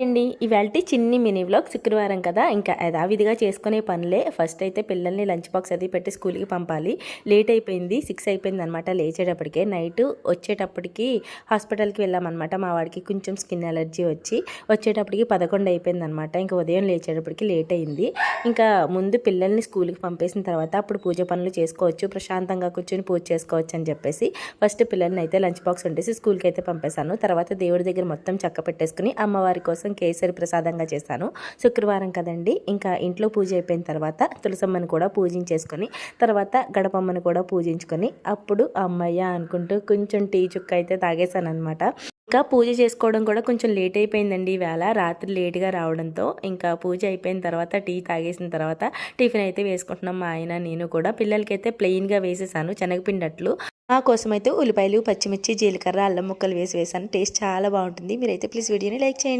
అండి ఇవాళ చిన్ని మినీ వ్లాగ్ శుక్రవారం కదా. ఇంకా యథావిధిగా చేసుకునే పనులే. ఫస్ట్ అయితే పిల్లల్ని లంచ్ బాక్స్ అది పెట్టి స్కూల్కి పంపాలి. లేట్ అయిపోయింది సిక్స్ అయిపోయింది అనమాట లేచేటప్పటికే. నైట్ వచ్చేటప్పటికి హాస్పిటల్కి వెళ్ళామన్నమాట. మా వాడికి కొంచెం స్కిన్ అలర్జీ వచ్చి వచ్చేటప్పటికి పదకొండు అయిపోయింది అనమాట ఇంకా ఉదయం లేచేటప్పటికి లేట్ అయింది. ఇంకా ముందు పిల్లల్ని స్కూల్కి పంపేసిన తర్వాత అప్పుడు పూజ పనులు చేసుకోవచ్చు ప్రశాంతంగా కూర్చొని పూజ చేసుకోవచ్చు అని చెప్పేసి ఫస్ట్ పిల్లల్ని అయితే లంచ్ బాక్స్ ఉండేసి స్కూల్కి అయితే పంపేశాను. తర్వాత దేవుడి దగ్గర మొత్తం చక్క పెట్టేసుకుని అమ్మవారి కోసం కోసం కేసరి ప్రసాదంగా చేశాను శుక్రవారం కదండి ఇంకా ఇంట్లో పూజ అయిపోయిన తర్వాత తులసమ్మని కూడా పూజించేసుకొని తర్వాత గడపమ్మని కూడా పూజించుకొని అప్పుడు అమ్మయ్య అనుకుంటూ కొంచెం టీ చుక్క అయితే తాగేశాను అనమాట ఇంకా పూజ చేసుకోవడం కూడా కొంచెం లేట్ అయిపోయిందండి ఈవేళ రాత్రి లేట్గా రావడంతో ఇంకా పూజ అయిపోయిన తర్వాత టీ తాగేసిన తర్వాత టిఫిన్ అయితే వేసుకుంటున్నాం మా ఆయన నేను కూడా. పిల్లలకైతే ప్లెయిన్గా వేసేసాను శనగపిండట్లు. మా కోసం అయితే ఉల్లిపాయలు పచ్చిమిర్చి జీలకర్ర అల్లం ముక్కలు వేసి వేసాను. టేస్ట్ చాలా బాగుంటుంది. మీరైతే ప్లీజ్ వీడియోని లైక్ చేయండి.